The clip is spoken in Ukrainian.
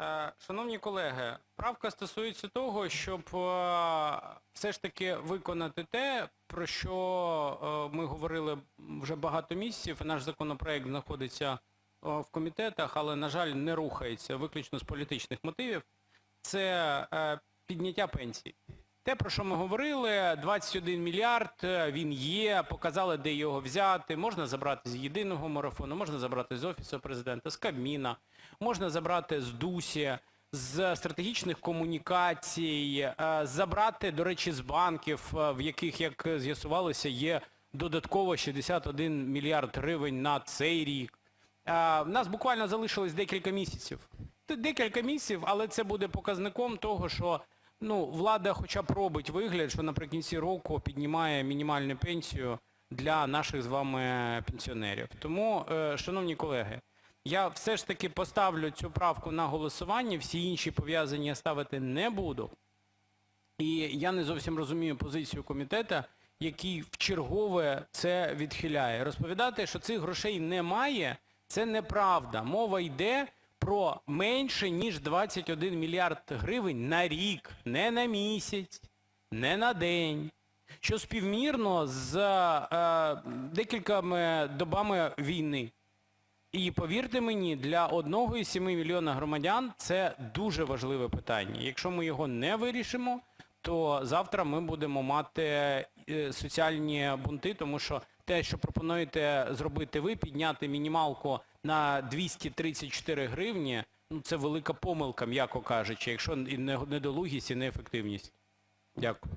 Е, Шановні колеги, правка стосується того, щоб е, все ж таки виконати те, про що е, ми говорили вже багато місяців, наш законопроект знаходиться в комітетах, але, на жаль, не рухається виключно з політичних мотивів. Це підняття пенсій. Те, про що ми говорили, 21 мільярд, е, він є, показали, де його взяти. Можна забрати з єдиного марафону, можна забрати з Офісу Президента, з Кабміна, можна забрати з ДУСі, з стратегічних комунікацій, е, забрати, до речі, з банків, е, в яких, як з'ясувалося, є додатково 61 мільярд гривень на цей рік. В нас буквально залишилось декілька місяців. Декілька місяців, але це буде показником того, що ну, влада хоча б робить вигляд, що наприкінці року піднімає мінімальну пенсію для наших з вами пенсіонерів. Тому, е, шановні колеги, я все ж таки поставлю цю правку на голосування, всі інші пов'язані я ставити не буду. І я не зовсім розумію позицію комітету, який вчергове це відхиляє. Розповідати, що цих грошей немає, це неправда. Мова йде про менше, ніж 21 мільярд гривень на рік, не на місяць, не на день. Що співмірно з е, декількома добами війни. І повірте мені, для одного із 7 мільйона громадян це дуже важливе питання. Якщо ми його не вирішимо, то завтра ми будемо мати е, соціальні бунти, тому що те, що пропонуєте зробити ви, підняти мінімалку на 234 гривні, ну це велика помилка, м'яко кажучи, якщо недолугість і неефективність. Дякую.